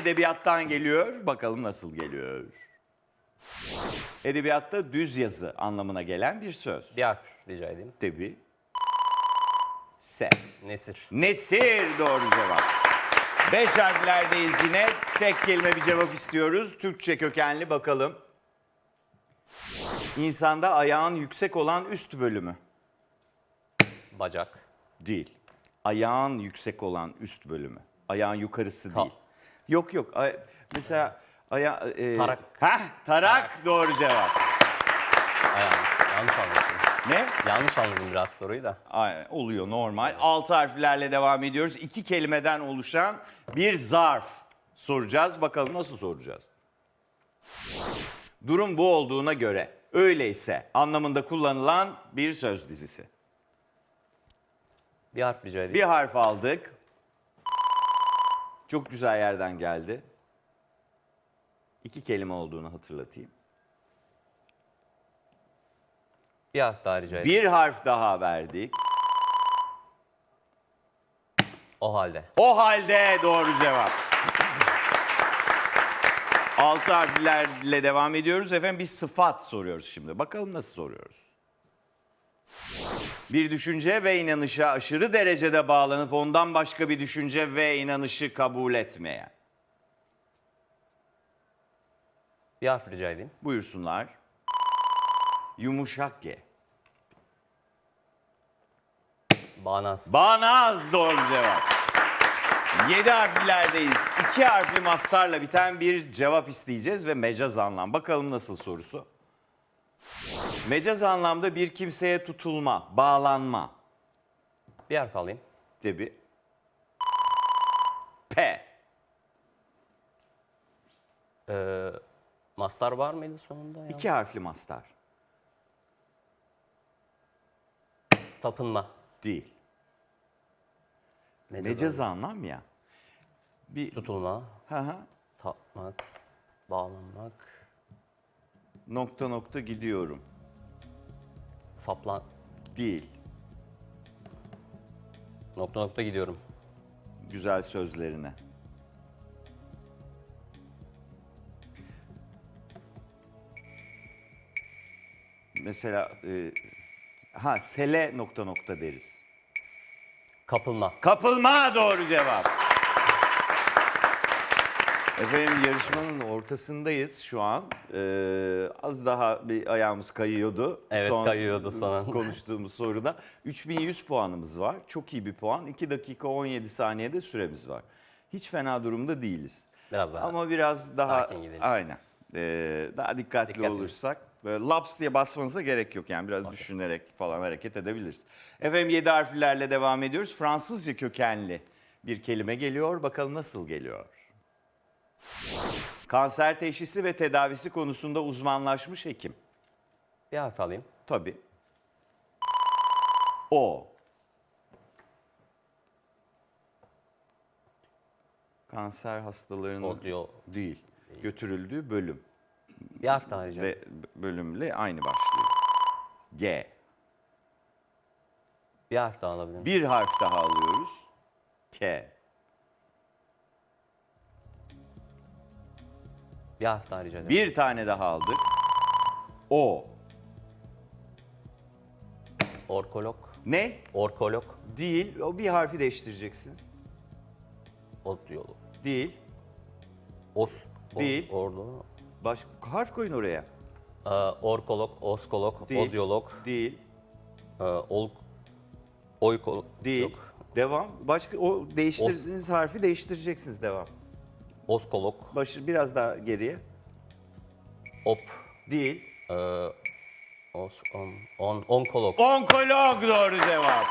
edebiyattan geliyor. Bakalım nasıl geliyor. Edebiyatta düz yazı anlamına gelen bir söz. Bir harf rica edeyim. Tabi. Se. Nesir. Nesir doğru cevap. Beş harflerdeyiz yine. Tek kelime bir cevap istiyoruz. Türkçe kökenli bakalım. İnsanda ayağın yüksek olan üst bölümü. Bacak. Değil. Ayağın yüksek olan üst bölümü. Ayağın yukarısı Ka- değil. Yok yok. Ay- mesela aya e, Tarak. Heh, tarak doğru cevap. Ayağım. Yanlış anladım. Ne? Yanlış anladım biraz soruyu da. Ay, oluyor normal. Altı harflerle devam ediyoruz. İki kelimeden oluşan bir zarf soracağız. Bakalım nasıl soracağız? Durum bu olduğuna göre öyleyse anlamında kullanılan bir söz dizisi. Bir harf rica edeyim. Bir harf aldık. Çok güzel yerden geldi. İki kelime olduğunu hatırlatayım. Bir harf daha rica. Bir harf daha verdik. O halde. O halde doğru cevap. Altı harflerle devam ediyoruz. Efendim bir sıfat soruyoruz şimdi. Bakalım nasıl soruyoruz? Bir düşünce ve inanışa aşırı derecede bağlanıp ondan başka bir düşünce ve inanışı kabul etmeyen. Bir harf rica edeyim. Buyursunlar. Yumuşak G. Bağnaz. Bağnaz doğru cevap. Yedi harflerdeyiz. İki harfli mastarla biten bir cevap isteyeceğiz ve mecaz anlam. Bakalım nasıl sorusu. Mecaz anlamda bir kimseye tutulma, bağlanma. bir harf alayım. Tabi. P. Ee, mastar var mıydı sonunda ya? İki harfli mastar. Tapınma. Değil. Mecaz Mecaz anlam ya. Bir Tutulma. hı hı, Tapmak. Bağlanmak. nokta nokta gidiyorum. Saplan. Değil. Nokta nokta gidiyorum. güzel sözlerine. Mesela e, ha sele nokta nokta deriz. Kapılma. Kapılma doğru cevap. Efendim yarışmanın ortasındayız şu an. Ee, az daha bir ayağımız kayıyordu. Evet, kayıyordu son anda. Konuştuğumuz soruda. 3100 puanımız var. Çok iyi bir puan. 2 dakika 17 saniyede süremiz var. Hiç fena durumda değiliz. Biraz daha. Ama biraz daha sakin gidelim. aynen. Ee, daha dikkatli, Dikkatli. olursak böyle laps diye basmanıza gerek yok yani biraz düşünerek falan hareket edebiliriz. Efendim 7 harflerle devam ediyoruz. Fransızca kökenli bir kelime geliyor. Bakalım nasıl geliyor? Kanser teşhisi ve tedavisi konusunda uzmanlaşmış hekim. Bir harf alayım. Tabii. O. Kanser hastalarının Odyo. değil, götürüldüğü bölüm. Bir harf daha rica ve bölümle aynı başlıyor. G. Bir harf daha alabilirim. Bir harf daha alıyoruz. K. Bir harf daha rica ederim. Bir tane daha aldık. O. Orkolog. Ne? Orkolog. Değil. O bir harfi değiştireceksiniz. Ot yolu. Değil. Os. or- Değil. Ordu. Başka harf koyun oraya. Ee, orkolog, oskolog, Değil. odyolog, Değil. e, ol, oykolog. Değil. Devam. Başka o değiştirdiğiniz harfi değiştireceksiniz devam. Oskolog, Başı biraz daha geriye. op, Değil. e, os, on, on, onkolog. Onkolog doğru cevap.